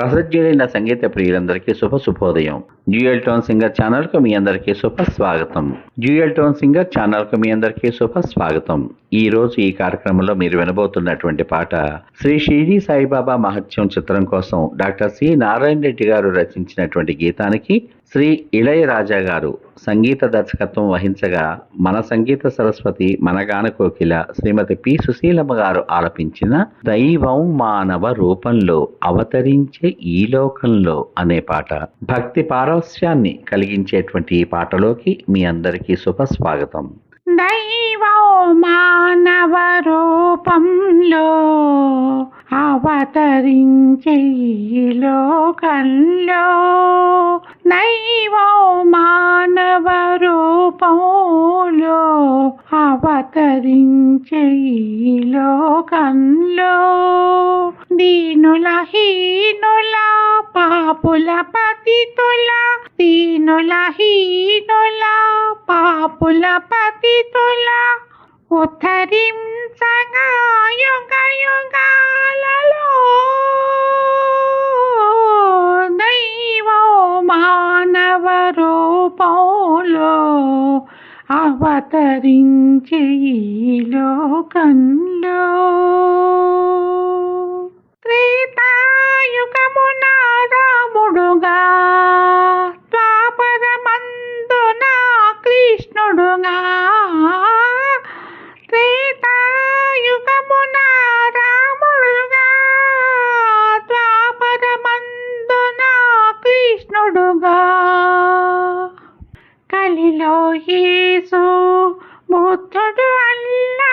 రసజ్ఞులైన సంగీత ప్రియులందరికీ శుభ శుభోదయం dual tone singer ఛానల్కు మీ అందరికీ శుభ స్వాగతం డ్యూయల్ టోన్ సింగర్ ఛానల్కు మీ అందరికీ శుభ స్వాగతం ఈ రోజు ఈ కార్యక్రమంలో మీరు వినబోతున్నటువంటి పాట శ్రీ షిరిడి సాయిబాబా మహత్యం చిత్రం కోసం డాక్టర్ సి నారాయణ రెడ్డి గారు రచించినటువంటి గీతానికి శ్రీ ఇళయరాజా గారు సంగీత దర్శకత్వం వహించగా మన సంగీత సరస్వతి మనగాన కోకిల శ్రీమతి పి సుశీలమ్మ గారు ఆలపించిన దైవం మానవ రూపంలో అవతరించే ఈ లోకంలో అనే పాట. భక్తి పారవస్యాన్ని కలిగించేటువంటి ఈ పాటలోకి మీ అందరికీ శుభ స్వాగతం. మానవ రూపంలో అవతరించే లోకంలో నైవో మానవ రూపంలో అవతరించే లోకంలో దీనుల హీనుల పాపుల పతితుల దీనుల హీనుల పాపుల పతితుల ఉద్ధరించగా యుగ యుగాలలో దైవం మానవ రూపంలో అవతరించే ఈ లోకంలో. త్రేతాయుగమున రాముడుగా ద్వాపరమందున కృష్ణుడుగా నీలో యేసు బుద్ధుడు అల్లా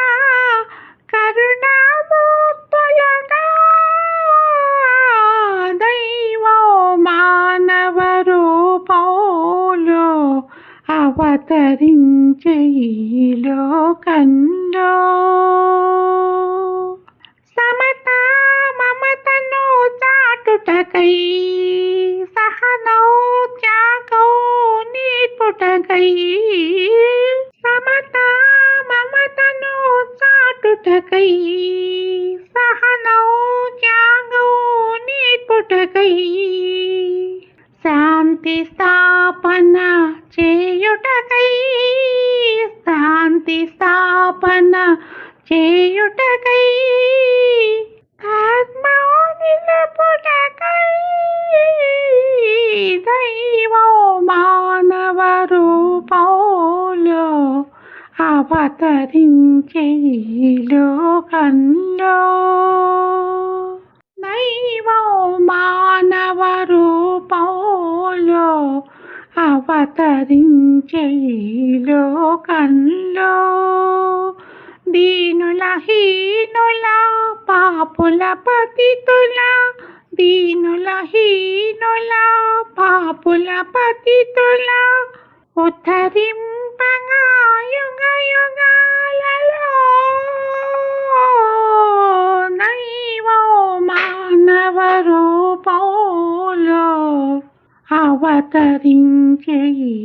కరుణామూర్తులగా దైవో మానవ రూపంలో అవతరించే ఈ లోకంలో. సమత మమతను చాటుటకై నీటుటకై సమత మమతను చాటుటకై సహనౌ త్యాగౌ నీటుటకై శాంతి స్థాపన చేయుటకై శాంతి స్థాపన చేయుటకై. రూపంలో అవతరించే ఈ లోకంలో దైవం మానవ రూపంలో అవతరించే ఈ లోకంలో దీనుల హీనుల పాపుల పతితుల దీనుల హీనుల పాపుల పతితుల ఉద్ధరింపగా యుగ యుగాలలో దైవం మానవ రూపంలో అవతరించే ఈ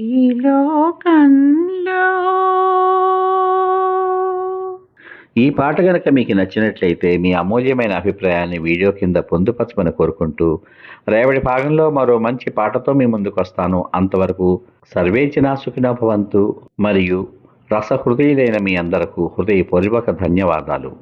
ఈ పాట గనక మీకు నచ్చినట్లయితే మీ అమూల్యమైన అభిప్రాయాన్ని వీడియో కింద పొందుపరచమని కోరుకుంటూ రేవడి భాగంలో మరో మంచి పాటతో మీ ముందుకు వస్తాను. అంతవరకు సర్వేచనా సుఖినోభవంతు మరియు రసహృదయులైన మీ అందరకు హృదయపూర్వక ధన్యవాదాలు.